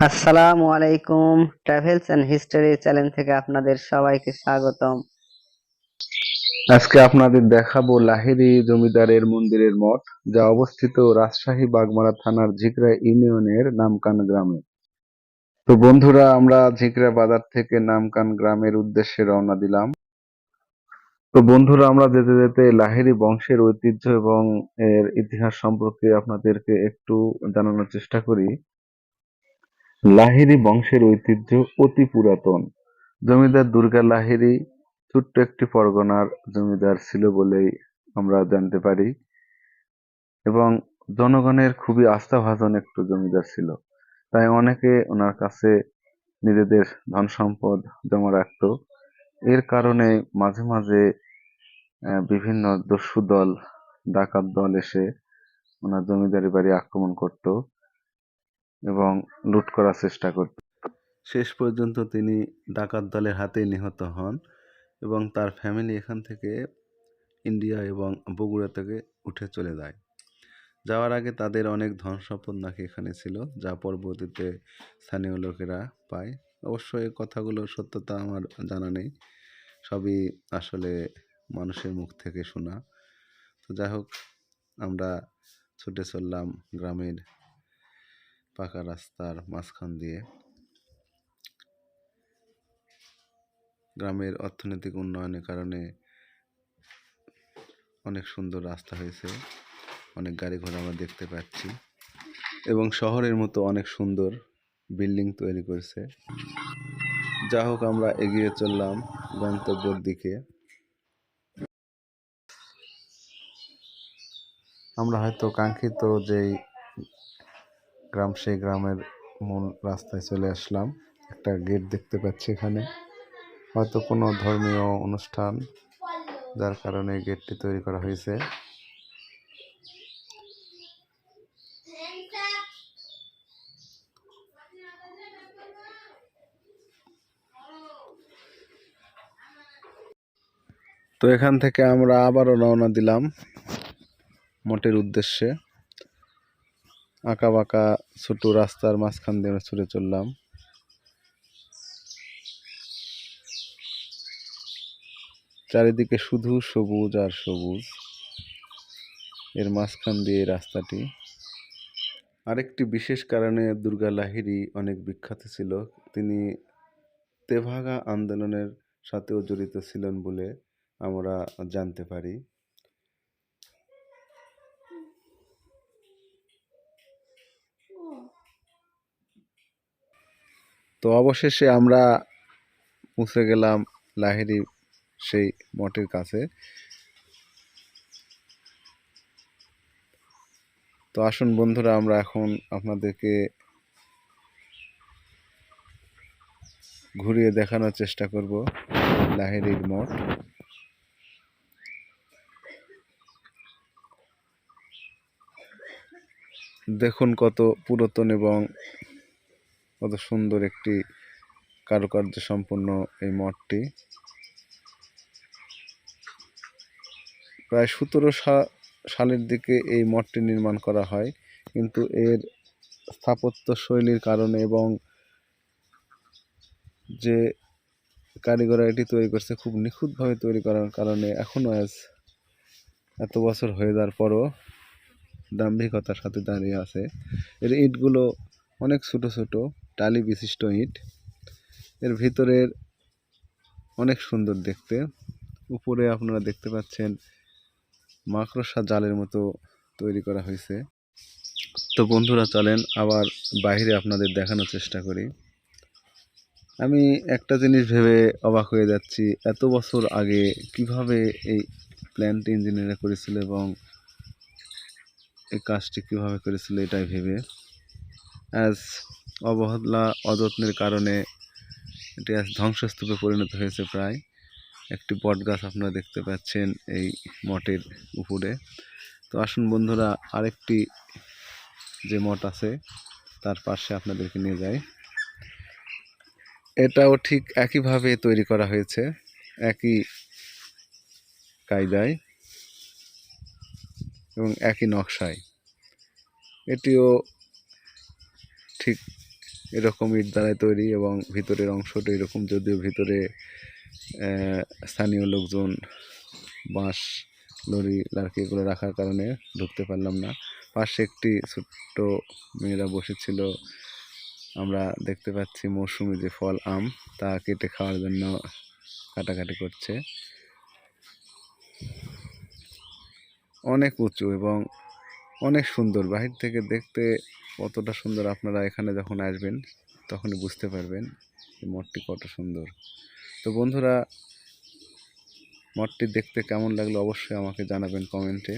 আসসালামু আলাইকুম travels and history channel থেকে আপনাদের সবাইকে স্বাগতম। আজকে আপনাদের দেখাবো লাহিড়ী জমিদারের মন্দিরের মঠ, যা অবস্থিত রাজশাহী বাগমারা থানার ঝিকরা ইউনিয়নের নামকান গ্রামে। তো বন্ধুরা, আমরা ঝিকরা বাজার থেকে নামকান গ্রামের উদ্দেশ্যে রওনা দিলাম। তো বন্ধুরা, আমরা যেতে যেতে লাহিড়ী বংশের ঐতিহ্য এবং এর ইতিহাস সম্পর্কে আপনাদেরকে একটু জানানোর চেষ্টা করি। লাহিড়ী বংশের ঐতিহ্য অতি পুরাতন। জমিদার দুর্গা লাহিড়ী ছোট্ট একটি পরগনার জমিদার ছিল বলেই আমরা জানতে পারি এবং জনগণের খুবই আস্থাভাজন একটু জমিদার ছিল। তাই অনেকে ওনার কাছে নিজেদের ধন সম্পদ জমা রাখত। এর কারণে মাঝে মাঝে বিভিন্ন দস্যু দল, ডাকাত দল এসে ওনার জমিদারি বাড়ি আক্রমণ করত। এবং লুট করার চেষ্টা করত। শেষ পর্যন্ত তিনি ডাকাত দলের হাতে নিহত হন এবং তার ফ্যামিলি এখান থেকে ইন্ডিয়া এবং বগুড়া থেকে উঠে চলে যায়। যাওয়ার আগে তাদের অনেক ধন সম্পদ নাকি এখানে ছিল, যা পরবর্তীতে স্থানীয় লোকেরা পায়। অবশ্য এই কথাগুলো সত্যতা আমার জানা নেই। সবই আসলে মানুষের মুখ থেকে শোনা। তো যাই হোক, আমরা ছুটে চললাম গ্রামের পাকা রাস্তার মাঝখান দিয়ে গ্রামের অর্থনৈতিক উন্নয়নের কারণে অনেক সুন্দর রাস্তা হয়েছে। অনেক গাড়ি ঘোড়া আমরা দেখতে পাচ্ছি এবং শহরের মতো অনেক সুন্দর বিল্ডিং তৈরি করেছে। যা হোক, আমরা এগিয়ে চললাম গন্তব্যের দিকে। আমরা হয়তো কাঙ্ক্ষিত যেই গ্রাম, সেই গ্রামের মূল রাস্তায় চলে আসলাম। একটা গেট দেখতে পাচ্ছি এখানে। হয়তো কোনো ধর্মীয় অনুষ্ঠান, যার কারণে গেটটি তৈরি করা হয়েছে। তো এখান থেকে আমরা আবারও রওনা দিলাম। মঠের উদ্দেশ্যে। আঁকা বাঁকা ছোট রাস্তার মাঝখান দিয়ে আমরা ছুটে চললাম। চারিদিকে শুধু সবুজ আর সবুজ। এর মাঝখান দিয়ে রাস্তাটি। আরেকটি বিশেষ কারণে দুর্গা লাহিড়ী অনেক বিখ্যাত ছিল। তিনি তেভাগা আন্দোলনের সাথেও জড়িত ছিলেন বলে আমরা জানতে পারি। তো অবশেষে আমরা পৌঁছে গেলাম লাহিড়ী সেই মঠের কাছে। তো আসুন বন্ধুরা, আমরা এখন আপনাদেরকে ঘুরিয়ে দেখানোর চেষ্টা করব লাহিড়ির মঠ। দেখুন কত পুরাতন এবং কত সুন্দর একটি কারুকার্য সম্পন্ন এই মঠটি। প্রায় সতেরো সালের দিকে এই মঠটি নির্মাণ করা হয়, কিন্তু এর স্থাপত্য শৈলীর কারণে এবং যে কারিগররা এটি তৈরি করছে খুব নিখুঁতভাবে তৈরি করার কারণে এখনও আজ এত বছর হয়ে যাওয়ার পরও দাম্ভিকতার সাথে দাঁড়িয়ে আছে। এর ইটগুলো অনেক ছোট ছোট। টালি বিশিষ্ট ইট। এর ভিতরের অনেক সুন্দর দেখতে। উপরে আপনারা দেখতে পাচ্ছেন মাকড়সা জালের মতো তৈরি করা হয়েছে। তো বন্ধুরা, চলেন আবার বাইরে আপনাদের দেখানোর চেষ্টা করি। আমি একটা জিনিস ভেবে অবাক হয়ে যাচ্ছি, এত বছর আগে কীভাবে এই প্ল্যান্ট ইঞ্জিনিয়ার করেছিল এবং এই কাজটি কীভাবে করেছিল এটাই ভেবে। আজ অবহেলা, অযত্নের কারণে এটি আজ ধ্বংসস্তূপে পরিণত হয়েছে প্রায় একটি বট গাছ আপনারা দেখতে পাচ্ছেন এই মঠের উপরে। তো আসুন বন্ধুরা, আরেকটি যে মঠ আছে, তার পাশে আপনাদেরকে নিয়ে যাই। এটাও ঠিক একইভাবে তৈরি করা হয়েছে, একই কায়দায় এবং একই নকশায়। এটিও ঠিক এরকম ইট দ্বারাই তৈরি এবং ভিতরের অংশটা এরকম, যদিও ভিতরে স্থানীয় লোকজন বাঁশ লরি লার্কি এগুলো রাখার কারণে ঢুকতে পারলাম না। পাশে একটি ছোট্ট মেয়েরা বসেছিল। আমরা দেখতে পাচ্ছি মৌসুমি যে ফল, আম, তা কেটে খাওয়ার জন্য কাটাকাটি করছে। অনেক উঁচু এবং অনেক সুন্দর। বাহির থেকে দেখতে কতটা সুন্দর আপনারা এখানে যখন আসবেন, তখনই বুঝতে পারবেন যে মঠটি কত সুন্দর। তো বন্ধুরা, মঠটি দেখতে কেমন লাগল অবশ্যই আমাকে জানাবেন কমেন্টে।